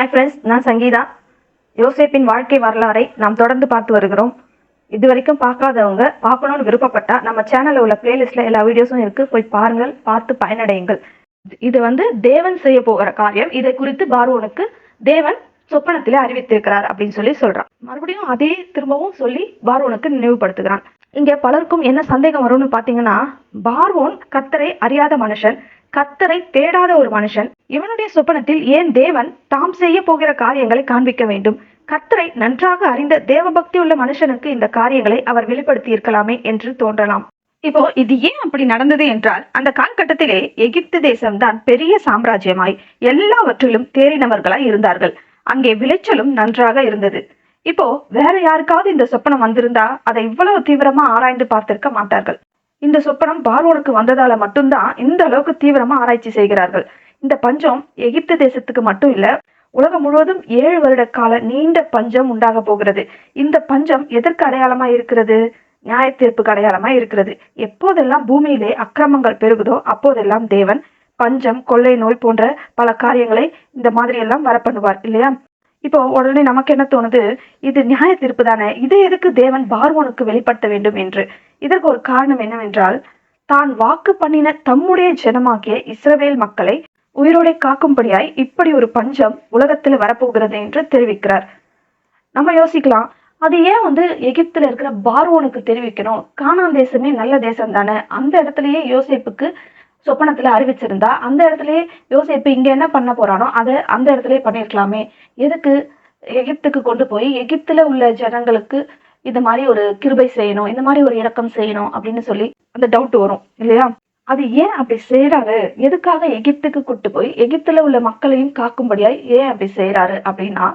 Hi friends நான் சங்கீதா. யோசேப்பின் வாழ்க்கை வரலாறை நாம் தொடர்ந்து பார்த்து வருகிறோம். இது வரைக்கும் பார்க்காதவங்க பார்க்கணும்னு விருப்பப்பட்டா நம்ம சேனலில் உள்ள பிளேலிஸ்ட்ல எல்லா வீடியோஸும் இருக்கு. போய் பாருங்கள் பார்த்து பயனடையுங்கள். இது வந்து தேவன் செய்ய போகிற காரியம். இதை குறித்து பார்வோனுக்கு தேவன் சொப்பனத்திலே அறிவித்திருக்கிறார் அப்படின்னு சொல்லி சொல்றான். மறுபடியும் அதே திரும்பவும் சொல்லி பார்வோனுக்கு நினைவுபடுத்துகிறான். இங்க பலருக்கும் என்ன சந்தேகம் வரும்னு பாத்தீங்கன்னா பார்வோன் கத்தரை அறியாத மனுஷன் கத்தரை தேடாத ஒரு மனுஷன் இவனுடைய சொப்பனத்தில் ஏன் தேவன் தாம் செய்ய போகிற காரியங்களை காண்பிக்க வேண்டும்? கத்தரை நன்றாக அறிந்த தேவபக்தி உள்ள மனுஷனுக்கு இந்த காரியங்களை அவர் வெளிப்படுத்தி இருக்கலாமே என்று தோன்றலாம். இப்போ இது ஏன் அப்படி நடந்தது என்றால் அந்த காலகட்டத்திலே எகிப்து தேசம்தான் பெரிய சாம்ராஜ்யமாய் எல்லாவற்றிலும் தேறினவர்களாய் இருந்தார்கள். அங்கே விளைச்சலும் நன்றாக இருந்தது. இப்போ வேற யாருக்காவது இந்த சொப்பனம் வந்திருந்தா அதை இவ்வளவு தீவிரமா ஆராய்ந்து பார்த்திருக்க மாட்டார்கள். இந்த சொப்பனம் பார்வோனுக்கு வந்ததால மட்டும்தான் இந்த அளவுக்கு தீவிரமா ஆராய்ச்சி செய்கிறார்கள். இந்த பஞ்சம் எகிப்து தேசத்துக்கு மட்டும் இல்ல உலகம் முழுவதும் ஏழு வருட கால நீண்ட பஞ்சம் உண்டாக போகிறது. இந்த பஞ்சம் எதற்கு அடையாளமா இருக்கிறது? நியாய தீர்ப்புக்கு அடையாளமா இருக்கிறது. எப்போதெல்லாம் பூமியிலே அக்கிரமங்கள் பெருகுதோ அப்போதெல்லாம் தேவன் பஞ்சம் கொள்ளை நோய் போன்ற பல காரியங்களை இந்த மாதிரி எல்லாம் வர பண்ணுவார் இல்லையா? இப்போ உடனே நமக்கு என்ன தோணுது? இது நியாய தீர்ப்பு தானே? இதை எதுக்கு தேவன் பார்வோனுக்கு வெளிப்படுத்த வேண்டும் என்று? இதற்கு ஒரு காரணம் என்னவென்றால் தான் வாக்கு பண்ணின தம்முடைய ஜனமாகிய இஸ்ரவேல் மக்களை உயிரோடை காக்கும்படியாய் இப்படி ஒரு பஞ்சம் உலகத்தில் வரப்போகிறது என்று தெரிவிக்கிறார். நம்ம யோசிக்கலாம் அது ஏன் வந்து எகிப்துல இருக்கிற பார்வோனுக்கு தெரிவிக்கணும்? கானான் தேசமே நல்ல தேசம் தானே? அந்த இடத்துலயே யோசிப்புக்கு சொப்பனத்துல அறிவிச்சிருந்தா அந்த இடத்துலயே யோசிப்பு இங்க என்ன பண்ண போறானோ அதை அந்த இடத்துலயே பண்ணிருக்கலாமே. எதுக்கு எகிப்துக்கு கொண்டு போய் எகிப்துல உள்ள ஜனங்களுக்கு இந்த மாதிரி ஒரு கிருபை செய்யணும் இந்த மாதிரி ஒரு இறக்கம் செய்யணும் அப்படின்னு சொல்லி அந்த டவுட் வரும் இல்லையா? அது ஏன் அப்படி செய்யறாரு எதுக்காக எகிப்துக்கு கூட்டு போய் எகிப்துல உள்ள மக்களையும் காக்கும்படியாய் ஏன் அப்படி செய்யறாரு அப்படின்னா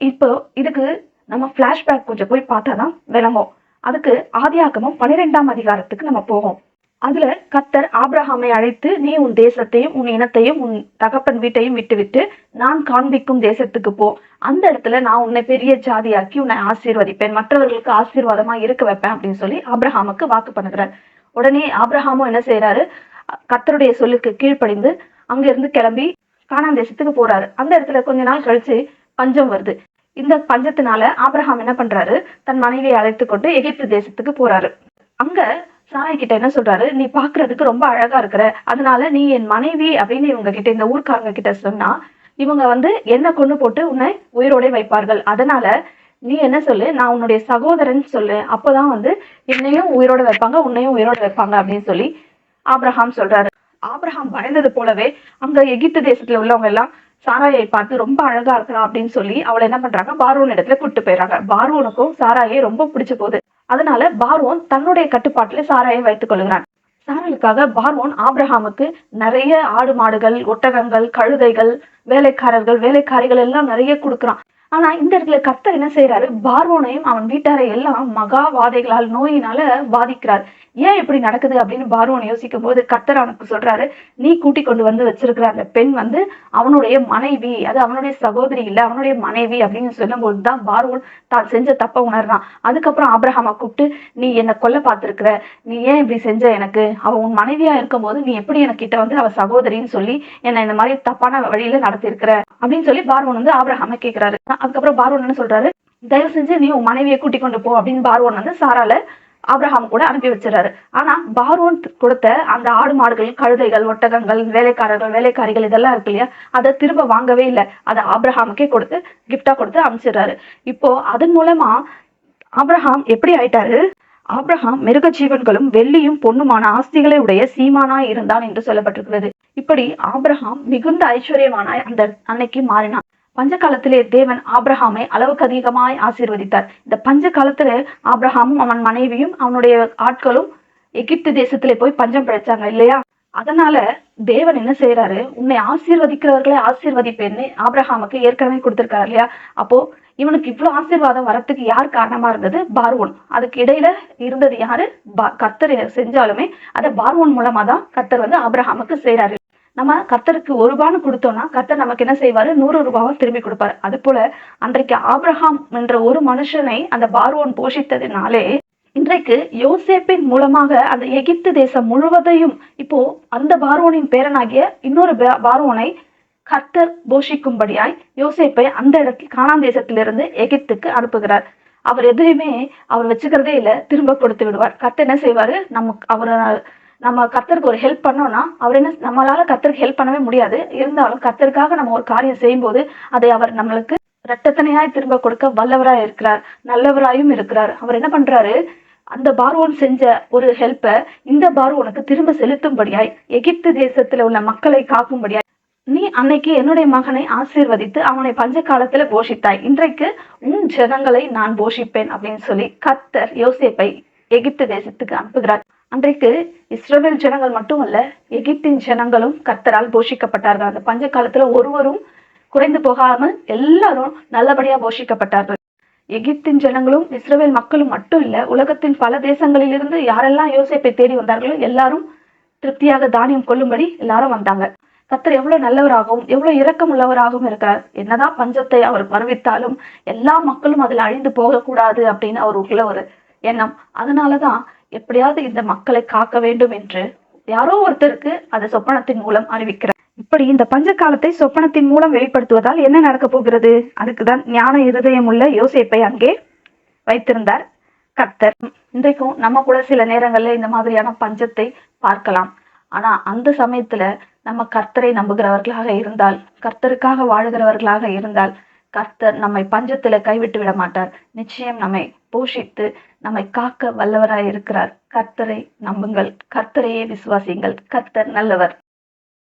இப்போ இதுக்கு நம்ம பிளாஷ்பேக் கொஞ்சம் போய் பார்த்தாதான் விளங்கும். அதுக்கு ஆதியாகமம் பன்னிரெண்டாம் அதிகாரத்துக்கு நம்ம போவோம். அதுல கத்தர் ஆப்ரஹாமை அழைத்து நீ உன் தேசத்தையும் உன் இனத்தையும் உன் தகப்பன் வீட்டையும் விட்டுவிட்டு நான் காண்பிக்கும் தேசத்துக்கு போ. அந்த இடத்துல நான் உன்னை பெரிய ஜாதியாக்கி உன்னை ஆசீர்வதிப்பேன். மற்றவர்களுக்கு ஆசீர்வாதமா இருக்க வைப்பேன் அப்படின்னு சொல்லி ஆப்ரஹாமுக்கு வாக்கு பண்ணுகிறார். உடனே ஆப்ரஹாமும் என்ன செய்யறாரு கத்தருடைய சொல்லுக்கு கீழ்ப்படிந்து அங்க இருந்து கிளம்பி கானான் தேசத்துக்கு போறாரு. அந்த இடத்துல கொஞ்ச நாள் கழிச்சு பஞ்சம் வருது. இந்த பஞ்சத்தினால ஆப்ரஹாம் என்ன பண்றாரு? தன் மனைவியை அழைத்து கொண்டு எகிப்து தேசத்துக்கு போறாரு. அங்க சாய் கிட்ட என்ன சொல்றாரு? நீ பாக்குறதுக்கு ரொம்ப அழகா இருக்கிற. அதனால நீ என் மனைவி அப்படின்னு இவங்க கிட்ட இந்த ஊர்க்காரங்க கிட்ட சொன்னா இவங்க வந்து என்ன கொண்டு போட்டு உன்னை உயிரோட வைப்பார்கள். அதனால நீ என்ன சொல்லு? நான் உன்னுடைய சகோதரன் சொல்லு. அப்பதான் வந்து என்னையும் உயிரோட வைப்பாங்க உன்னையும் உயிரோட வைப்பாங்க அப்படின்னு சொல்லி ஆப்ரஹாம் சொல்றாரு. ஆப்ரஹாம் பயந்தது போலவே அங்க எகிப்து தேசத்துல உள்ளவங்க எல்லாம் சாராயை பார்த்து ரொம்ப அழகா இருக்கிறா அப்படின்னு சொல்லி அவளை என்ன பண்றாங்க? பார்வோன் இடத்துல கூட்டு போயிடறாங்க. பார்வோனுக்கும் சாராயை ரொம்ப பிடிச்சு போகுது. அதனால பார்வோன் தன்னுடைய கட்டுப்பாட்டுல சாராயை வைத்துக் கொள்கிறான். சாரலுக்காக பார்வோன் ஆப்ரஹாமுக்கு நிறைய ஆடு மாடுகள் ஒட்டகங்கள் கழுதைகள் வேலைக்காரர்கள் வேலைக்காரிகள் எல்லாம் நிறைய கொடுக்குறான். ஆனா இந்த இடத்துல கர்த்தர் என்ன செய்யறாரு பார்வோனையும் அவன் வீட்டாரை எல்லாம் மகாவாதைகளால் நோயினால பாதிக்கிறார். ஏன் இப்படி நடக்குது அப்படின்னு பார்வோன் யோசிக்கும் போது கர்த்தர் அவனுக்கு சொல்றாரு நீ கூட்டி கொண்டு வந்து வச்சிருக்கிற அந்த பெண் வந்து அவனுடைய மனைவி அது அவனுடைய சகோதரி இல்ல அவனுடைய மனைவி அப்படின்னு சொல்லும்போது தான் பார்வோன் தான் செஞ்ச தப்ப உணர்றான். அதுக்கப்புறம் ஆபிரஹாமை கூப்பிட்டு நீ என்னை கொல்ல பார்த்திருக்கிற? நீ ஏன் இப்படி செஞ்ச எனக்கு? அவ உன் மனைவியா இருக்கும்போது நீ எப்படி எனக்கு கிட்ட வந்து அவ சகோதரின்னு சொல்லி என்னை இந்த மாதிரி தப்பான வழியில நடத்திருக்கிற அப்படின்னு சொல்லி பார்வோன் வந்து ஆபிரஹாமை கேட்கிறாரு அதுக்கப்புறம் பார்வோன் என்ன சொல்றாரு? தயவு செஞ்சு நீ உன் மனைவியை கூட்டி கொண்டு போ அப்படின்னு பார்வோன் வந்து சாரால ஆபிரஹாம் கூட அனுப்பி வச்சிடறாரு. ஆனா பார்வோன் கொடுத்த அந்த ஆடு மாடுகள் கழுதைகள் ஒட்டகங்கள் வேலைக்காரர்கள் வேலைக்காரிகள் இதெல்லாம் இருக்கு இல்லையா? அதை திரும்ப வாங்கவே இல்லை. அதை ஆப்ரஹாமுக்கே கொடுத்து கிஃப்டா கொடுத்து அனுப்பிச்சிடுறாரு. இப்போ அதன் மூலமா ஆப்ரஹாம் எப்படி ஆயிட்டாரு? ஆப்ரஹாம் மிருக ஜீவன்களும் வெள்ளியும் பொண்ணுமான ஆஸ்திகளை உடைய சீமானாய் இருந்தான் என்று சொல்லப்பட்டிருக்கிறது. இப்படி ஆப்ரஹாம் மிகுந்த ஐஸ்வர்யமானாய் அந்த அன்னைக்கு மாறினான். பஞ்ச காலத்திலே தேவன் ஆப்ரஹாமை அளவுக்கு அதிகமாய் ஆசீர்வதித்தார். இந்த பஞ்ச காலத்துல ஆப்ரஹாமும் அவன் மனைவியும் அவனுடைய ஆட்களும் எகிப்து தேசத்திலே போய் பஞ்சம் பிழைச்சாங்க இல்லையா? அதனால தேவன் என்ன செய்யறாரு உன்னை ஆசீர்வதிக்கிறவர்களை ஆசீர்வதிப்பேன்னு ஆப்ரஹாமுக்கு ஏற்கனவே கொடுத்திருக்காரு இல்லையா? அப்போ இவனுக்கு இவ்வளவு ஆசீர்வாதம் வரத்துக்கு யார் காரணமா இருந்தது? பார்வோன். அதுக்கு இடையில இருந்தது யாரு? பா- கர்த்தர் செஞ்சாலுமே அதை பார்வோன் மூலமா தான் கர்த்தர் வந்து ஆப்ரஹாமுக்கு செய்யறாரு நம்ம கத்தருக்கு ஒரு ரூபான்னு கொடுத்தோம்னா கர்த்தர் நமக்கு என்ன செய்வாரு? நூறு ரூபாவை திரும்பி கொடுப்பாரு. அது போல அன்றைக்கு ஆப்ரஹாம் என்ற ஒரு மனுஷனை அந்த பார்வோன் போஷித்ததினாலே இன்றைக்கு யோசேப்பின் மூலமாக அந்த எகிப்து தேசம் முழுவதையும் இப்போ அந்த பார்வோனின் பேரனாகிய இன்னொரு பார்வோனை கர்த்தர் போஷிக்கும்படியாய் யோசேப்பை அந்த இடத்தில் காணாம் தேசத்திலிருந்து எகிப்துக்கு அனுப்புகிறார். அவர் எதுலையுமே அவர் வச்சுக்கிறதே இல்லை திரும்ப கொடுத்து விடுவார். கர்த்தர் என்ன செய்வாரு? நமக்கு அவர் நம்ம கத்தருக்கு ஒரு ஹெல்ப் பண்ணோம்னா அவர் என்ன நம்மளால கத்தருக்கு ஹெல்ப் பண்ணவே முடியாது. இருந்தாலும் கத்தருக்காக நம்ம ஒரு காரியம் செய்யும்போது அதை அவர் நம்மளுக்கு இரட்டத்தனையாய் திரும்ப கொடுக்க வல்லவராய் இருக்கிறார் நல்லவராயும் இருக்கிறார். அவர் என்ன பண்றாரு? அந்த பார்வோன் செஞ்ச ஒரு ஹெல்ப்பை இந்த பார்வோனுக்கு திரும்ப செலுத்தும்படியாய் எகிப்து தேசத்துல உள்ள மக்களை காக்கும்படியாய் நீ அன்னைக்கு என்னுடைய மகனை ஆசீர்வதித்து அவனை பஞ்ச காலத்துல போஷித்தாய். இன்றைக்கு உன் ஜனங்களை நான் போஷிப்பேன் அப்படின்னு சொல்லி கத்தர் யோசேப்பை எகிப்து தேசத்துக்கு அனுப்புகிறார். அன்றைக்கு இஸ்ரோவேல் ஜனங்கள் மட்டும் அல்ல எகிப்தின் ஜனங்களும் கர்த்தரால் போஷிக்கப்பட்டார்கள். அந்த பஞ்ச காலத்துல ஒருவரும் குறைந்து போகாமல் எல்லாரும் நல்லபடியா போஷிக்கப்பட்டார்கள். எகிப்தின் ஜனங்களும் இஸ்ரேல் மக்களும் மட்டும் இல்ல உலகத்தின் பல தேசங்களிலிருந்து யாரெல்லாம் யோசிப்பை தேடி வந்தார்களோ எல்லாரும் திருப்தியாக தானியம் கொள்ளும்படி எல்லாரும் வந்தாங்க. கத்தர் எவ்வளவு நல்லவராகவும் எவ்வளவு இரக்கம் உள்ளவராகவும் இருக்கிறார். என்னதான் பஞ்சத்தை அவர் வருவித்தாலும் எல்லா மக்களும் அதுல அழிந்து போகக்கூடாது அப்படின்னு அவருக்குள்ள ஒரு எண்ணம். அதனாலதான் எப்படியாவது இந்த மக்களை காக்க வேண்டும் என்று யாரோ ஒருத்தருக்கு அதை சொப்பனத்தின் மூலம் அறிவிக்கிறார். இப்படி இந்த பஞ்ச காலத்தை சொப்பனத்தின் மூலம் வெளிப்படுத்துவதால் என்ன நடக்க போகிறது? அதுக்குதான் ஞான இருதயம் உள்ள யோசேப்பை அங்கே வைத்திருந்தார் கர்த்தர். இன்றைக்கும் நம்ம கூட சில நேரங்கள்ல இந்த மாதிரியான பஞ்சத்தை பார்க்கலாம். ஆனா அந்த சமயத்துல நம்ம கர்த்தரை நம்புகிறவர்களாக இருந்தால் கர்த்தருக்காக வாழுகிறவர்களாக இருந்தால் கர்த்தர் நம்மை பஞ்சத்துல கைவிட்டு விட மாட்டார். நிச்சயம் நம்மை போஷித்து நம்மை காக்க வல்லவராய் இருக்கிறார் கர்த்தரை நம்புங்கள். கர்த்தரையே விசுவாசிங்கள் கர்த்தர் நல்லவர்.